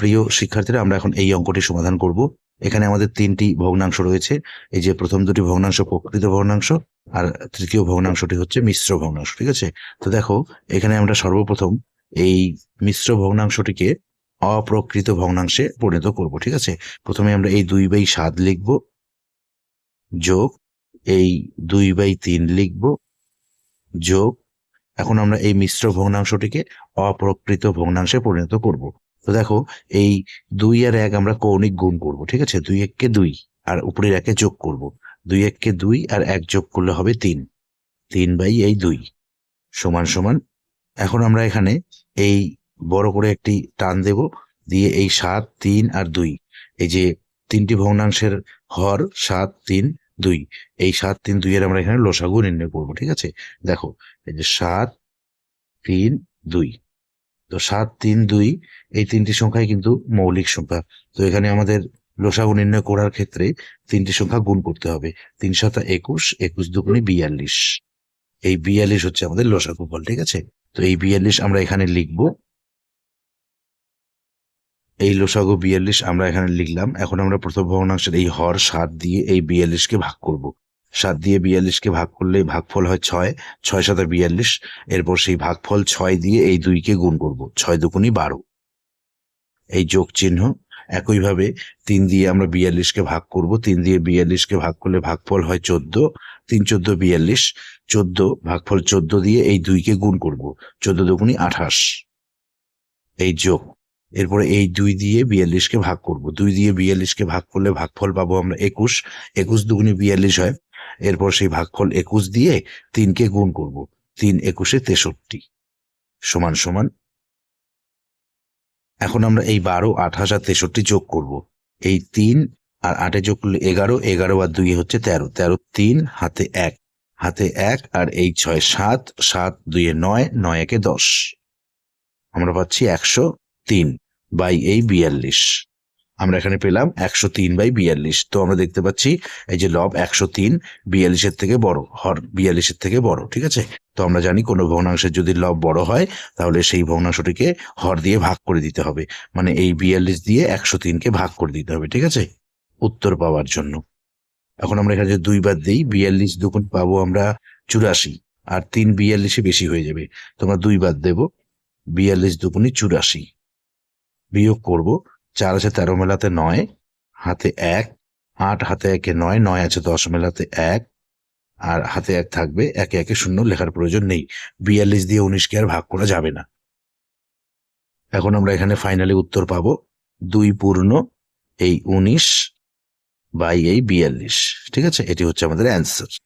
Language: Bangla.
প্রিয় শিক্ষার্থীরা, আমরা এখন এই অঙ্কটি সমাধান করব। এখানে আমাদের তিনটি ভগ্নাংশ রয়েছে। এই যে প্রথম দুটি ভগ্নাংশ প্রকৃত ভগ্নাংশ আর তৃতীয় ভগ্নাংশটি হচ্ছে মিশ্র ভগ্নাংশ, ঠিক আছে? তো দেখো, এখানে আমরা সর্বপ্রথম এই মিশ্র ভগ্নাংশটিকে অপ্রকৃত ভগ্নাংশে পরিণত করব, ঠিক আছে? প্রথমে আমরা এই দুই বাই সাত লিখব, যোগ এই দুই বাই তিন লিখব, যোগ। এখন আমরা এই মিশ্র ভগ্নাংশটিকে অপ্রকৃত ভগ্নাংশে পরিণত করব। তো দেখো, এই দুই আর এক আমরা কৌণিক গুণ করব, ঠিক আছে? দুই এককে দুই, আর উপরের একে যোগ করব। দুই এককে দুই আর এক যোগ করলে হবে তিন। তিন বাই এই দুই সমান সমান। এখন আমরা এখানে এই বড় করে একটি টান দেব, দিয়ে এই সাত, তিন আর দুই, এই যে তিনটি ভগ্নাংশের হর সাত, তিন, দুই, এই সাত, তিন দুই এর আমরা এখানে লসাগু নির্ণয় করব, ঠিক আছে? দেখো, এই যে সাত, তিন, দুই তো সাত, তিন, দুই, এই তিনটি সংখ্যাই কিন্তু মৌলিক সংখ্যা। তো এখানে আমাদের লসাগু নির্ণয় করার ক্ষেত্রে তিনটি সংখ্যা গুণ করতে হবে। তিন সাতা একুশ একুশ দুগুণে বিয়াল্লিশ। এই বিয়াল্লিশ হচ্ছে আমাদের লসাগু ফল, ঠিক আছে? তো এই বিয়াল্লিশ আমরা এখানে লিখব। এই লসাগু বিয়াল্লিশ আমরা এখানে লিখলাম। এখন আমরা প্রথম ভগ্নাংশের এই হর সাত দিয়ে এই বিয়াল্লিশকে ভাগ করব। সাত দিয়ে বিয়াল্লিশকে ভাগ করলে ভাগফল হয় ছয় ছয় সাথে বিয়াল্লিশ, এরপর সেই ভাগফল ছয় দিয়ে এই দুইকে গুণ করব, ছয় দুগুণই বারো। এই যোগ চিহ্ন একইভাবে তিন দিয়ে আমরা বিয়াল্লিশকে ভাগ করব, তিন দিয়ে বিয়াল্লিশকে ভাগ করলে ভাগফল হয় চোদ্দ, তিন চোদ্দ বিয়াল্লিশ, চোদ্দ ভাগফল চোদ্দ দিয়ে এই দুইকে গুণ করব, চোদ্দ দুগুণি আঠাশ। এই যোগ, এরপরে এই দুই দিয়ে বিয়াল্লিশকে ভাগ করব, দুই দিয়ে বিয়াল্লিশকে ভাগ করলে ভাগফল পাবো আমরা একুশ একুশ দুগুণি বিয়াল্লিশ হয় এরপর সেই ভাগফল একুশ দিয়ে তিনকে গুণ করব। তিন একুশে তেষট্টি। সমান সমান। এখন আমরা এই বারো, আঠাশ আর তেষট্টি যোগ করব। এই তিন আর আটে যোগ করলে এগারো এগারো আর দুই হচ্ছে তেরো। তেরো তিন, হাতে এক। হাতে এক আর এই ছয় সাত সাত দুইয়ে নয় নয় একে দশ। আমরা পাচ্ছি একশো তিন বাই এই বিয়াল্লিশ। আমরা এখানে পেলাম একশো তিন বাই বিয়াল্লিশ। তো আমরা দেখতে পাচ্ছি এই যে লব একশো তিন বিয়াল্লিশের থেকে বড়, হর বিয়াল্লিশের থেকে বড়, ঠিক আছে? তো আমরা জানি কোনো ভগ্নাংশের যদি লব বড় হয়, তাহলে সেই ভগ্নাংশটিকে হর দিয়ে ভাগ করে দিতে হবে। মানে এই বিয়াল্লিশ দিয়ে একশো তিনকে ভাগ করে দিতে হবে, ঠিক আছে? উত্তর পাওয়ার জন্য। এখন আমরা এখানে যে দুইবার দিই, বিয়াল্লিশ দুগুণ পাবো আমরা চুরাশি, আর তিন বিয়াল্লিশে বেশি হয়ে যাবে। তোমরা দুইবার দেব, বিয়াল্লিশ দুগুণি চুরাশি বিয়োগ করব চার আছে তেরো মেলাতে নয়, হাতে এক, আট হাতে একে নয় নয় আছে দশ মেলাতে এক, আর হাতে এক থাকবে, একে একে শূন্য লেখার প্রয়োজন নেই। বিয়াল্লিশ দিয়ে উনিশকে আর ভাগ করা যাবে না। এখন আমরা এখানে ফাইনালি উত্তর পাবো। দুই পূর্ণ, এই উনিশ বাই এই বিয়াল্লিশ। ঠিক আছে? এটি হচ্ছে আমাদের অ্যান্সার।